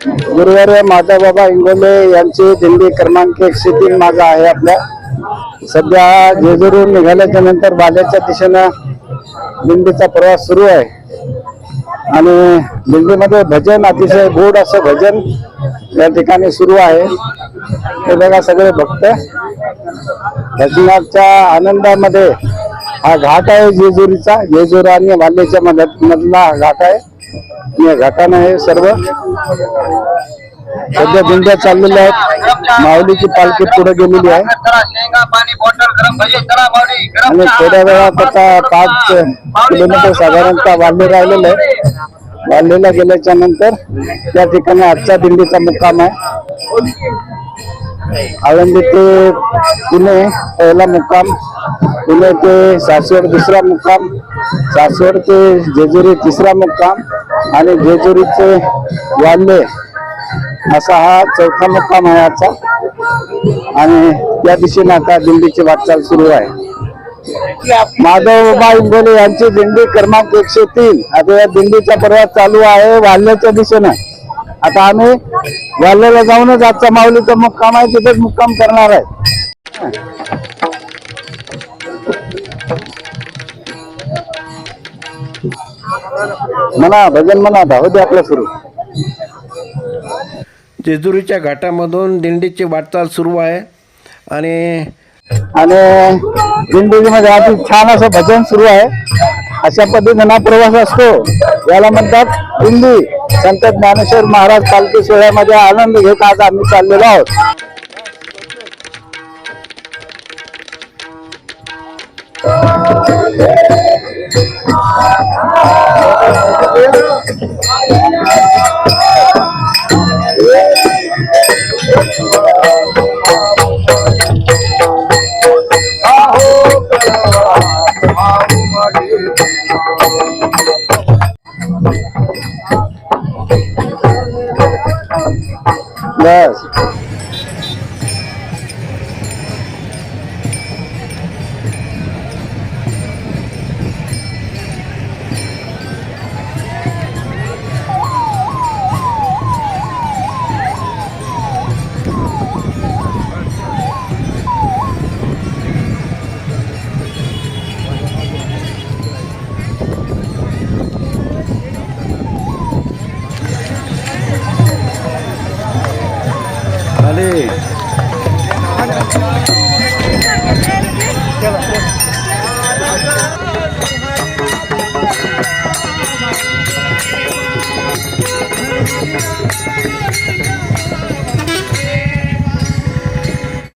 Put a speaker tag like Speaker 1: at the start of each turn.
Speaker 1: गुरुवार माधवबाबा इंगोले यांची दिंडी क्रमांक एकशे तीन माझा आहे आपल्या. सध्या जेजुरून निघाल्याच्या नंतर बाल्याच्या दिशेनं दिंडीचा प्रवास सुरू आहे. आणि दिंडीमध्ये भजन अतिशय गोड असं भजन या ठिकाणी सुरू आहे. हे बघा सगळे भक्त. भजनाच्या आनंदामध्ये हा घाट आहे जेजुरीचा. जेजुरा आणि वाल्यच्या मध- मधला हा घाट आहे. या घाटानं हे सर्व सध्या दिंड्या चाललेल्या आहेत. माऊलीची पालखी पुढे गेलेली आहे. आणि थोड्या वेळात आता पाच किलोमीटर साधारणतः वाढले राहिलेलं आहे. वाल्लेला गेल्याच्यानंतर त्या ठिकाणी आजच्या दिंडीचा मुक्काम आहे. आळंदी ते पुणे पहिला मुक्काम. पुणे ते सासवड दुसरा मुक्काम. सासवड ते जेजुरी तिसरा मुक्काम. आणि जेजुरीचे वाल्ले असा हा चौथा मुक्काम आहे आजचा. आणि त्या दिशेने आता दिंडीची वाटचाल सुरू आहे. माधवबा इंगोले यांची दिंडी क्रमांक एकशे तीन. आता या दिंडीचा प्रवास चालू आहे वाल्याच्या दिशेने. आता आम्ही वाल्याला जाऊनच आजचा माऊलीचा मुक्काम आहे तिथेच मुक्काम करणार आहे. म्हणा भजन म्हणा धावू दे आपलं सुरू.
Speaker 2: जेजुरीच्या घाटामधून दिंडीची वाटचाल सुरू आहे आणि
Speaker 1: आणि दिंडीमध्ये आधी छान असं भजन सुरू आहे. अशा पद्धतीने प्रवास असतो. याला म्हणतात दिंडी. संत ज्ञानेश्वर महाराज पालखी सोहळ्यामध्ये आनंद घेत आज आम्ही चाललेलो आहोत. Abraço.
Speaker 2: Malik Thank you.